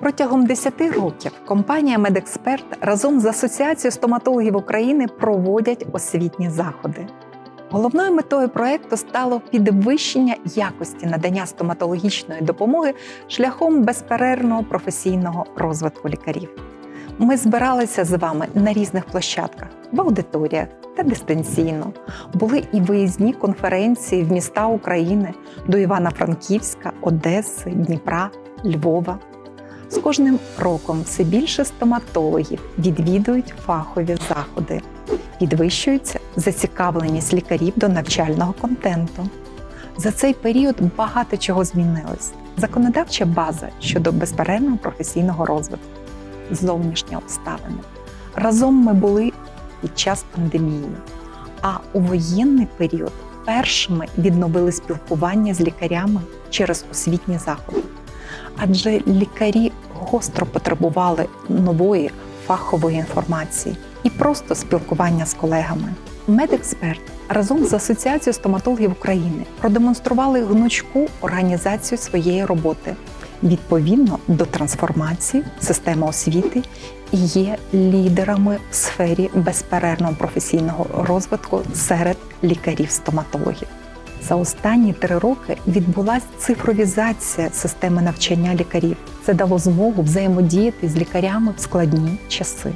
Протягом 10 років компанія Медексперт разом з Асоціацією стоматологів України проводять освітні заходи. Головною метою проекту стало підвищення якості надання стоматологічної допомоги шляхом безперервного професійного розвитку лікарів. Ми збиралися з вами на різних площадках, в аудиторіях та дистанційно. Були і виїзні конференції в міста України до Івано-Франківська, Одеси, Дніпра, Львова. З кожним роком все більше стоматологів відвідують фахові заходи, підвищується зацікавленість лікарів до навчального контенту. За цей період багато чого змінилось. Законодавча база щодо безперервного професійного розвитку, зовнішні обставини. Разом ми були під час пандемії, а у воєнний період першими відновили спілкування з лікарями через освітні заходи адже лікарі гостро потребували нової фахової інформації і просто спілкування з колегами. Медексперт разом з Асоціацією стоматологів України продемонстрували гнучку організацію своєї роботи відповідно до трансформації системи освіти і є лідерами в сфері безперервного професійного розвитку серед лікарів-стоматологів. За останні три роки відбулася цифровізація системи навчання лікарів. Це дало змогу взаємодіяти з лікарями в складні часи.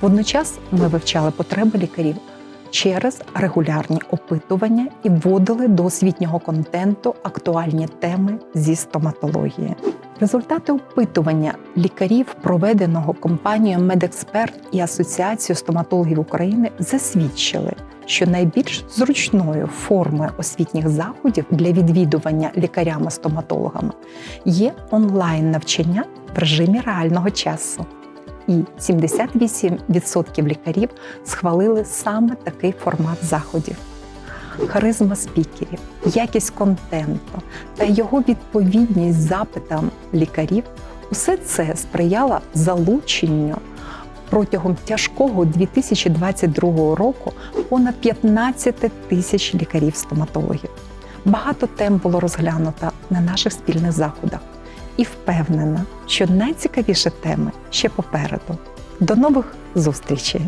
Водночас ми вивчали потреби лікарів через регулярні опитування і вводили до освітнього контенту актуальні теми зі стоматології. Результати опитування лікарів, проведеного компанією Медексперт і Асоціацією стоматологів України, засвідчили, що найбільш зручною формою освітніх заходів для відвідування лікарями-стоматологами є онлайн навчання в режимі реального часу. І 78% лікарів схвалили саме такий формат заходів. Харизма спікерів, якість контенту та його відповідність запитам лікарів усе це сприяло залученню протягом тяжкого 2022 року понад 15 тисяч лікарів-стоматологів. Багато тем було розглянуто на наших спільних заходах і впевнена, що найцікавіші теми ще попереду. До нових зустрічей!